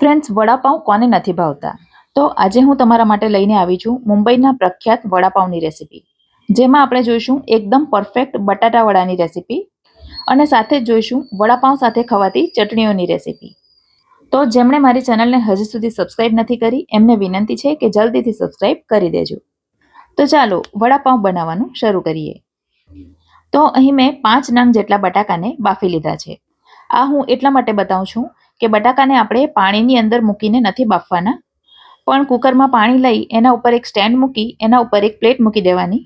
Friends vada pav કોને નથી ભાવતા? તો આજે હું તમારા માટે લઈને આવી છું મુંબઈના પ્રખ્યાત વડાપાઉંની રેસીપી જેમાં આપણે જોઈશું એકદમ પરફેક્ટ બટાટા વડાની રેસીપી અને સાથે જોઈશું વડાપાઉં સાથે ખવાતી ચટણીઓની રેસીપી તો જેમણે મારી ચેનલને હજી સુધી સબસ્ક્રાઇબ નથી કરી, એમને વિનંતી છે કે જલ્દીથી સબસ્ક્રાઇબ કરી દેજો. તો ચાલો વડાપાઉં બનાવવાનું શરૂ કરીએ. તો અહીં મેં પાંચ નંગ જેટલા બટાકાને બાફી લીધા છે. આ હું એટલા માટે બતાવું છું કે બટાકાને આપણે પાણીની અંદર મૂકીને નથી બાફવાના. પણ કુકરમાં પાણી લઈ એના ઉપર એક સ્ટેન્ડ મૂકી, એના ઉપર એક પ્લેટ મૂકી દેવાની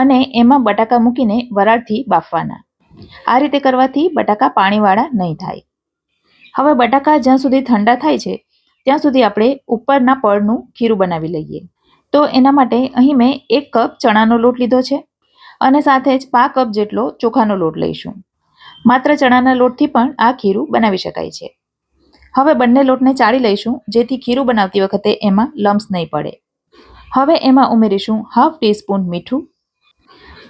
અને એમાં બટાકા મૂકીને વરાળથી બાફવાના. આ રીતે કરવાથી બટાકા પાણીવાળા નહીં થાય. હવે બટાકા જ્યાં સુધી ઠંડા થાય છે, ત્યાં સુધી આપણે ઉપરના પળનું ખીરું બનાવી લઈએ. તો એના માટે અહીં મેં એક કપ ચણાનો લોટ લીધો છે અને સાથે જ પા કપ જેટલો ચોખાનો લોટ લઈશું. માત્ર ચણાના લોટથી પણ આ ખીરું બનાવી શકાય છે. હવે બંને લોટને ચાળી લઈશું, જેથી ખીરું બનાવતી વખતે એમાં લમ્સ નહીં પડે. હવે એમાં ઉમેરીશું હાફ ટીસ્પૂન મીઠું,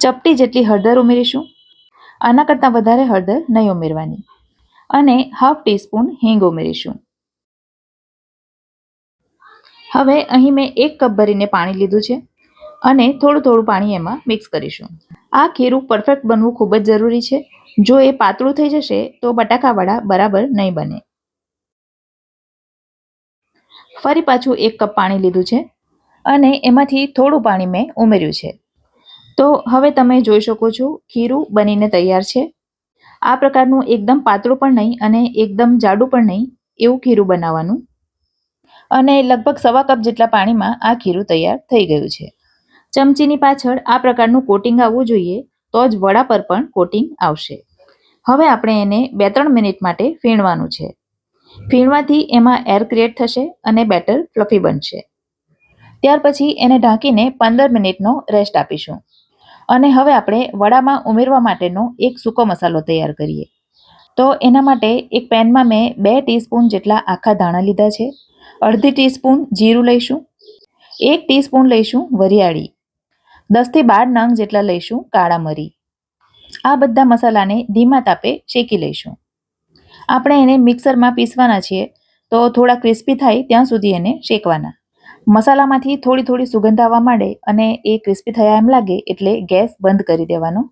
ચપટી જેટલી હળદર ઉમેરીશું, આના કરતાં વધારે હળદર નહીં ઉમેરવાની, અને હાફ ટીસ્પૂન હિંગ ઉમેરીશું. હવે અહીં મેં એક કપ ભરીને પાણી લીધું છે, અને થોડું થોડું પાણી એમાં મિક્સ કરીશું. આ ખીરું પરફેક્ટ બનવું ખૂબ જ જરૂરી છે. જો એ પાતળું થઈ જશે, તો બટાકાવાળા બરાબર નહીં બને. ફરી પાછું એક કપ પાણી લીધું છે અને એમાંથી થોડું પાણી મેં ઉમેર્યું છે. તો હવે તમે જોઈ શકો છો, ખીરું બનીને તૈયાર છે. આ પ્રકારનું એકદમ પાતળું પણ નહીં અને એકદમ જાડું પણ નહીં એવું ખીરું બનાવવાનું. અને લગભગ સવા કપ જેટલા પાણીમાં આ ખીરું તૈયાર થઈ ગયું છે. ચમચીની પાછળ આ પ્રકારનું કોટિંગ આવવું જોઈએ, તો જ વડા પર પણ કોટિંગ આવશે. હવે આપણે એને બે ત્રણ મિનિટ માટે ફીણવાનું છે. ફીણવાથી એમાં એર ક્રિએટ થશે અને બેટર ફ્લફી બનશે. ત્યાર પછી એને ઢાંકીને પંદર મિનિટનો રેસ્ટ આપીશું. અને હવે આપણે વડામાં ઉમેરવા માટેનો એક સૂકો મસાલો તૈયાર કરીએ. તો એના માટે એક પેનમાં મેં બે ટીસ્પૂન જેટલા આખા ધાણા લીધા છે. અડધી ટીસ્પૂન જીરું લઈશું. એક ટીસ્પૂન લઈશું વરિયાળી. દસથી બાર નંગ જેટલા લઈશું કાળા મરી. આ બધા મસાલાને ધીમા તાપે શેકી લઈશું. આપણે એને મિક્સરમાં પીસવાના છીએ. તો થોડા ક્રિસ્પી થાય ત્યાં સુધી એને શેકવાના. મસાલામાંથી થોડી થોડી સુગંધ આવવા માંડે અને એ ક્રિસ્પી થયા એમ લાગે એટલે ગેસ બંધ કરી દેવાનો.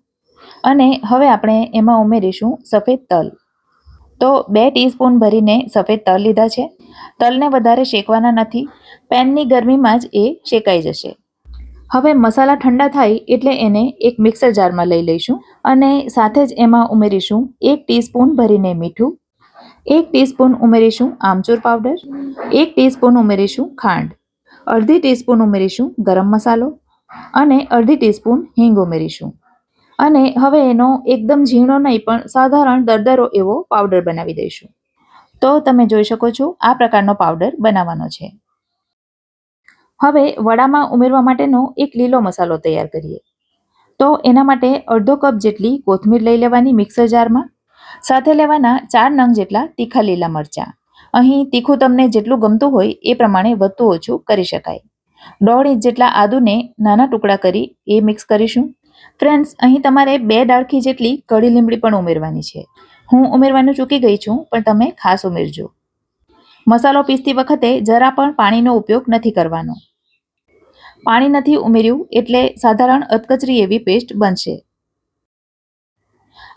અને હવે આપણે એમાં ઉમેરીશું સફેદ તલ. તો બે ટીસ્પૂન ભરીને સફેદ તલ લીધા છે. તલને વધારે શેકવાના નથી. પેનની ગરમીમાં જ એ શેકાઈ જશે. હવે મસાલા ઠંડા થાય એટલે એને એક મિક્સર જારમાં લઈ લઈશું. અને સાથે જ એમાં ઉમેરીશું એક ટીસ્પૂન ભરીને મીઠું. એક ટીસ્પૂન ઉમેરીશું આમચૂર પાવડર, એક ટીસ્પૂન ઉમેરીશું ખાંડ, અડધી ટીસ્પૂન ઉમેરીશું ગરમ મસાલો અને અડધી ટીસ્પૂન હિંગ ઉમેરીશું. અને હવે એનો એકદમ ઝીણો નહીં, પણ સાધારણ દરદરો એવો પાવડર બનાવી દઈશું. તો તમે જોઈ શકો છો, આ પ્રકારનો પાવડર બનાવવાનો છે. હવે વડામાં ઉમેરવા માટેનો એક લીલો મસાલો તૈયાર કરીએ. તો એના માટે અડધો કપ જેટલી કોથમીર લઈ લેવાની મિક્સર જારમાં સાથે લેવાના ચાર નંગ જેટલા તીખા લીલા મરચાં. અહીં તીખું તમને જેટલું ગમતું હોય એ પ્રમાણે વધતું ઓછું કરી શકાય. દોઢ ઇંચ જેટલા આદુને નાના ટુકડા કરી એ મિક્સ કરીશું. ફ્રેન્ડ્સ, અહીં તમારે બે ડાળખી જેટલી કઢી લીમડી પણ ઉમેરવાની છે. હું ઉમેરવાનું ચૂકી ગઈ છું, પણ તમે ખાસ ઉમેરજો. મસાલો પીસતી વખતે જરા પણ પાણીનો ઉપયોગ નથી કરવાનો. પાણી નથી ઉમેર્યું એટલે સાધારણ અધકચરી એવી પેસ્ટ બનશે.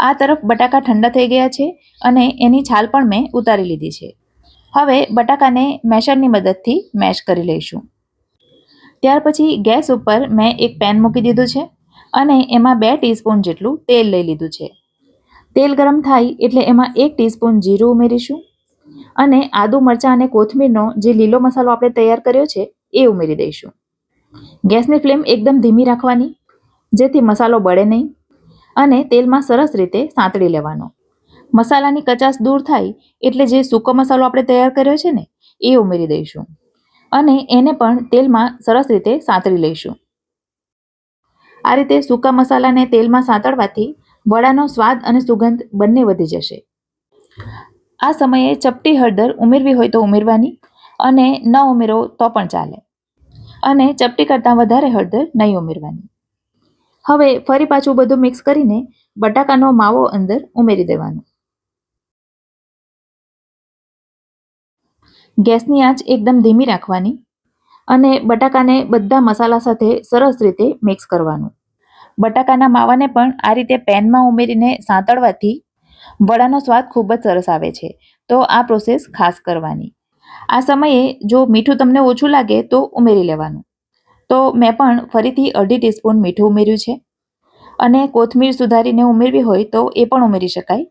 આ તરફ બટાકા ઠંડા થઈ ગયા છે અને એની છાલ પણ મેં ઉતારી લીધી છે. હવે બટાકાને મેશરની મદદથી મેશ કરી લઈશું. ત્યાર પછી ગેસ ઉપર મેં એક પેન મૂકી દીધું છે અને એમાં બે ટીસ્પૂન જેટલું તેલ લઈ લીધું છે. તેલ ગરમ થાય એટલે એમાં એક ટીસ્પૂન જીરું ઉમેરીશું અને આદુ મરચાં અને કોથમીરનો જે લીલો મસાલો આપણે તૈયાર કર્યો છે એ ઉમેરી દઈશું. ગેસની ફ્લેમ એકદમ ધીમી રાખવાની જેથી મસાલો બળે નહીં. અને તેલમાં સરસ રીતે સાંતળી લેવાનો. મસાલાની કચાશ દૂર થાય એટલે જે સૂકો મસાલો આપણે તૈયાર કર્યો છે ને, એ ઉમેરી દઈશું. અને એને પણ તેલમાં સરસ રીતે સાંતળી લઈશું. આ રીતે સૂકા મસાલાને તેલમાં સાંતળવાથી વડાનો સ્વાદ અને સુગંધ બંને વધી જશે. આ સમયે ચપટી હળદર ઉમેરવી હોય તો ઉમેરવાની અને ન ઉમેરો તો પણ ચાલે. અને ચપટી કરતાં વધારે હળદર નહીં ઉમેરવાની. હવે ફરી પાછું બધું મિક્સ કરીને બટાકાનો માવો અંદર ઉમેરી દેવાનો. ગેસની આંચ એકદમ ધીમી રાખવાની અને બટાકાને બધા મસાલા સાથે સરસ રીતે મિક્સ કરવાનું. બટાકાના માવાને પણ આ રીતે પેનમાં ઉમેરીને સાંતળવાથી વડાનો સ્વાદ ખૂબ જ સરસ આવે છે. તો આ પ્રોસેસ ખાસ કરવાની. આ સમયે જો મીઠું તમને ઓછું લાગે તો ઉમેરી લેવાનું. તો મેં પણ ફરીથી અઢી ટીસ્પૂન મીઠું ઉમેર્યું છે. અને કોથમીર સુધારીને ઉમેરવી હોય તો એ પણ ઉમેરી શકાય.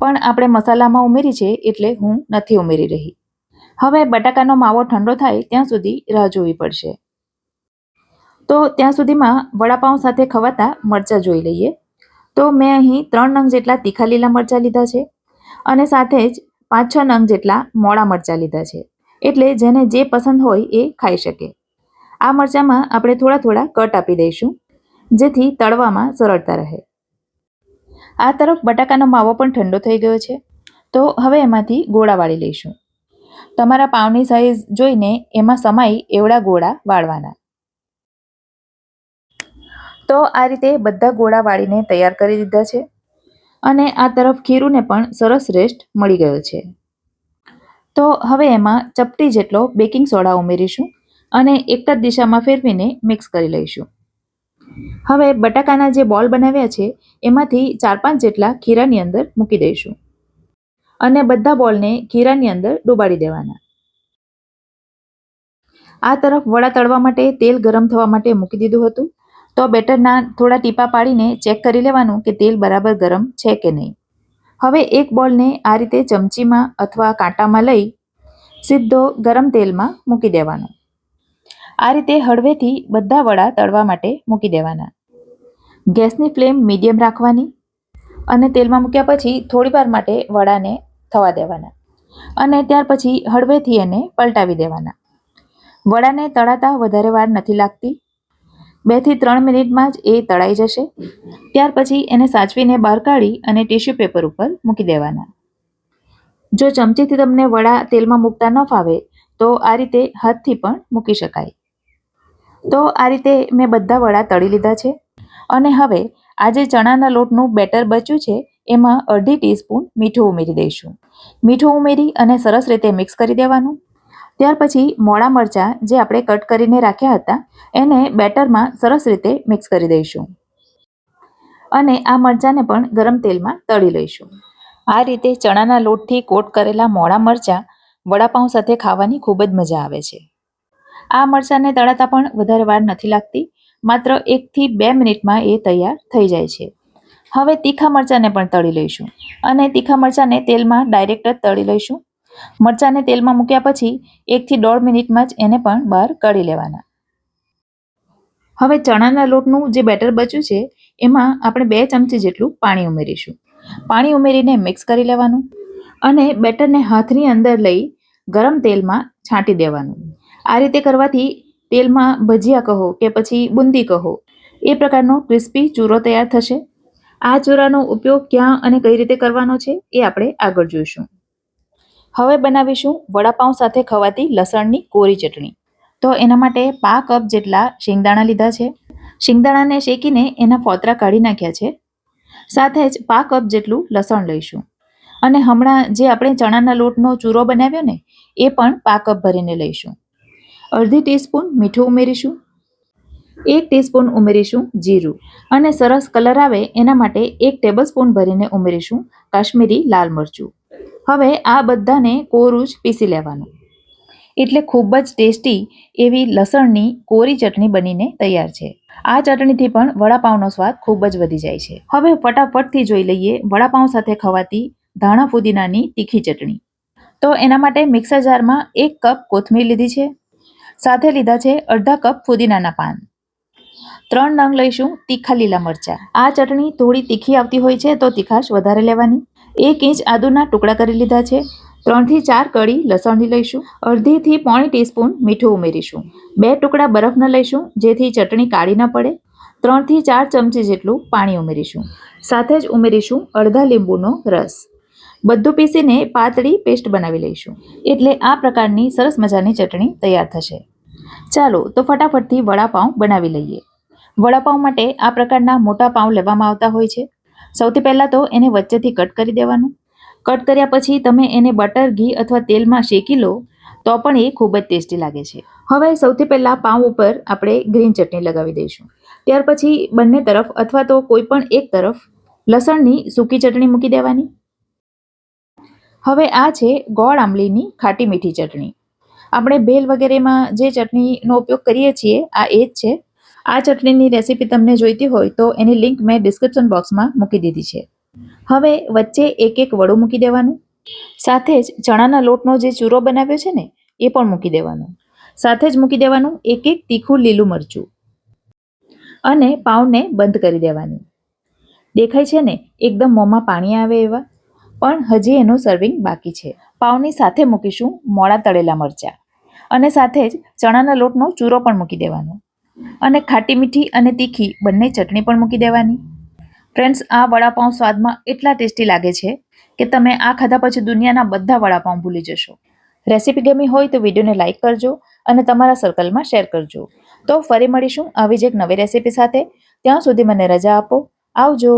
પણ આપણે મસાલામાં ઉમેરી છે એટલે હું નથી ઉમેરી રહી. હવે બટાકાનો માવો ઠંડો થાય ત્યાં સુધી રાહ જોવી પડશે. તો ત્યાં સુધીમાં વડાપાઉં સાથે ખવાતા મરચાં જોઈ લઈએ. તો મેં અહીં ત્રણ નંગ જેટલા તીખા લીલા મરચાં લીધા છે અને સાથે જ પાંચ છ નંગ જેટલા મોડા મરચાં લીધા છે. એટલે જેને જે પસંદ હોય એ ખાઈ શકે. આ મરચાંમાં આપણે થોડા થોડા કટ આપી દઈશું, જેથી તળવામાં સરળતા રહે. આ તરફ બટાકાનો માવો પણ ઠંડો થઈ ગયો છે, તો હવે એમાંથી ગોળા વાળી લઈશું. તમારા પાવની સાઈઝ જોઈને એમાં સમાય એવડા ગોળા વાળવાના. તો આ રીતે બધા ગોળા વાળીને તૈયાર કરી દીધા છે, અને આ તરફ ખીરુંને પણ સરસ રેસ્ટ મળી ગયો છે. તો હવે એમાં ચપટી જેટલો બેકિંગ સોડા ઉમેરીશું. અને એક જ દિશામાં ફેરવીને મિક્સ કરી લઈશું. હવે બટાકાના જે બોલ બનાવ્યા છે, એમાંથી ચાર પાંચ જેટલા ખીરાની અંદર મૂકી દઈશું. અને બધા બોલને ખીરાની અંદર ડુબાડી દેવાના. આ તરફ વડા તળવા માટે તેલ ગરમ થવા માટે મૂકી દીધું હતું. તો બેટરના થોડા ટીપા પાડીને ચેક કરી લેવાનું કે તેલ બરાબર ગરમ છે કે નહીં. હવે એક બોલને આ રીતે ચમચીમાં અથવા કાંટામાં લઈ સીધો ગરમ તેલમાં મૂકી દેવાનો. આ રીતે હળવેથી બધા વડા તળવા માટે મૂકી દેવાના. ગેસની ફ્લેમ મીડિયમ રાખવાની અને તેલમાં મૂક્યા પછી થોડી વાર માટે વડાને થવા દેવાના અને ત્યાર પછી હળવેથી એને પલટાવી દેવાના. વડાને તળાતા વધારે વાર નથી લાગતી. બેથી ત્રણ મિનિટમાં જ એ તળાઈ જશે. ત્યાર પછી એને સાચવીને બહાર કાઢી અને ટિશ્યુ પેપર ઉપર મૂકી દેવાના. જો ચમચીથી તમને વડા તેલમાં મૂકતા ન ફાવે, તો આ રીતે હાથથી પણ મૂકી શકાય. તો આ રીતે મેં બધા વડા તળી લીધા છે. અને હવે આ જે ચણાના લોટનું બેટર બચ્યું છે, એમાં અડધી ટીસ્પૂન મીઠું ઉમેરી દઈશું. મીઠું ઉમેરી અને સરસ રીતે મિક્સ કરી દેવાનું. ત્યાર પછી મોડા મરચાં જે આપણે કટ કરીને રાખ્યા હતા, એને બેટરમાં સરસ રીતે મિક્સ કરી દઈશું. અને આ મરચાંને પણ ગરમ તેલમાં તળી લઈશું. આ રીતે ચણાના લોટથી કોટ કરેલા મોડા મરચાં વડાપાઉં સાથે ખાવાની ખૂબ જ મજા આવે છે. આ મરચાંને તળાતા પણ વધારે વાર નથી લાગતી. માત્ર એકથી બે મિનિટમાં એ તૈયાર થઈ જાય છે. હવે તીખા મરચાંને પણ તળી લઈશું અને તીખા મરચાંને તેલમાં ડાયરેક્ટ જ તળી લઈશું. મરચાંને તેલમાં મૂક્યા પછી એકથી દોઢ મિનિટમાં જ એને પણ બહાર કાઢી લેવાના. હવે ચણાના લોટનું જે બેટર બચ્યું છે, એમાં આપણે બે ચમચી જેટલું પાણી ઉમેરીશું. પાણી ઉમેરીને મિક્સ કરી લેવાનું અને બેટરને હાથની અંદર લઈ ગરમ તેલમાં છાંટી દેવાનું. આ રીતે કરવાથી તેલમાં ભજીયા કહો કે પછી બુંદી કહો. એ પ્રકારનો ક્રિસ્પી ચૂરો તૈયાર થશે. આ ચૂરાનો ઉપયોગ ક્યાં અને કઈ રીતે કરવાનો છે એ આપણે આગળ જોઈશું. હવે બનાવીશું વડાપાઉં સાથે ખવાતી લસણની કોરી ચટણી. તો એના માટે પા કપ જેટલા શિંગદાણા લીધા છે. શિંગદાણાને શેકીને એના ફોતરા કાઢી નાખ્યા છે. સાથે જ પા કપ જેટલું લસણ લઈશું. અને હમણાં જે આપણે ચણાના લોટનો ચૂરો બનાવ્યો ને, એ પણ પા કપ ભરીને લઈશું. અડધી ટીસ્પૂન મીઠું ઉમેરીશું. એક ટીસ્પૂન ઉમેરીશું જીરું. અને સરસ કલર આવે એના માટે એક ટેબલસ્પૂન ભરીને ઉમેરીશું કાશ્મીરી લાલ મરચું. હવે આ બધાને કોરું જ પીસી લેવાનું. એટલે ખૂબ જ ટેસ્ટી એવી લસણની કોરી ચટણી બનીને તૈયાર છે. આ ચટણીથી પણ વડાપાઉંનો સ્વાદ ખૂબ જ વધી જાય છે. હવે ફટાફટથી જોઈ લઈએ વડાપાઉં સાથે ખવાતી ધાણા ફુદીનાની તીખી ચટણી. તો એના માટે મિક્સર જારમાં એક કપ કોથમીર લીધી છે. સાથે લીધા છે અડધા કપ ફુદીનાના પાન. ત્રણ નંગ લઈશું તીખા લીલા મરચાં. આ ચટણી થોડી તીખી આવતી હોય છે તો તીખાશ વધારે લેવાની. એક ઇંચ આદુના ટુકડા કરી લીધા છે. ત્રણથી ચાર કળી લસણની લઈશું. અડધીથી પોણી ટીસ્પૂન મીઠું ઉમેરીશું. બે ટુકડા બરફના લઈશું, જેથી ચટણી કાળી ન પડે. ત્રણથી ચાર ચમચી જેટલું પાણી ઉમેરીશું. સાથે જ ઉમેરીશું અડધા લીંબુનો રસ. બધું પીસીને પાતળી પેસ્ટ બનાવી લઈશું. એટલે આ પ્રકારની સરસ મજાની ચટણી તૈયાર થશે. ચાલો તો ફટાફટથી વડાપાઉં બનાવી લઈએ. વડાપાઉં માટે આ પ્રકારના મોટા પાઉં લેવામાં આવતા હોય છે. સૌથી પહેલાં તો એને વચ્ચેથી કટ કરી દેવાનું. કટ કર્યા પછી તમે એને બટર, ઘી અથવા તેલમાં શેકી લો, તો પણ એ ખૂબ જ ટેસ્ટી લાગે છે. હવે સૌથી પહેલાં પાઉં ઉપર આપણે ગ્રીન ચટણી લગાવી દઈશું. ત્યાર પછી બંને તરફ અથવા તો કોઈ પણ એક તરફ લસણની સૂકી ચટણી મૂકી દેવાની. હવે આ છે ગોળ આંબલીની ખાટી મીઠી ચટણી. આપણે ભેલ વગેરેમાં જે ચટણીનો ઉપયોગ કરીએ છીએ, આ એ જ છે. આ ચટણીની રેસીપી તમને જોઈતી હોય તો એની લિંક મેં ડિસ્ક્રિપ્શન બોક્સમાં મૂકી દીધી છે. હવે વચ્ચે એક એક વડું મૂકી દેવાનું. સાથે જ ચણાના લોટનો જે ચૂરો બનાવ્યો છે ને, એ પણ મૂકી દેવાનું. સાથે જ મૂકી દેવાનું એક એક તીખું લીલું મરચું. અને પાઉંને બંધ કરી દેવાની. દેખાય છે ને, એકદમ મોંમાં પાણી આવે એવા. પણ હજી એનું સર્વિંગ બાકી છે. પાઉની સાથે મૂકીશું મોડા તળેલા મરચાં. અને સાથે જ ચણાના લોટનો ચૂરો પણ મૂકી દેવાનો. અને ખાટી મીઠી અને તીખી બંને ચટણી પણ મૂકી દેવાની. ફ્રેન્ડ્સ, આ વડાપાઉં સ્વાદમાં એટલા ટેસ્ટી લાગે છે કે તમે આ ખાધા પછી દુનિયાના બધા વડાપાઉં ભૂલી જશો. રેસીપી ગમી હોય તો વિડીયોને લાઇક કરજો અને તમારા સર્કલમાં શેર કરજો. તો ફરી મળીશું આવી જ એક નવી રેસીપી સાથે. ત્યાં સુધી મને રજા આપો. આવજો.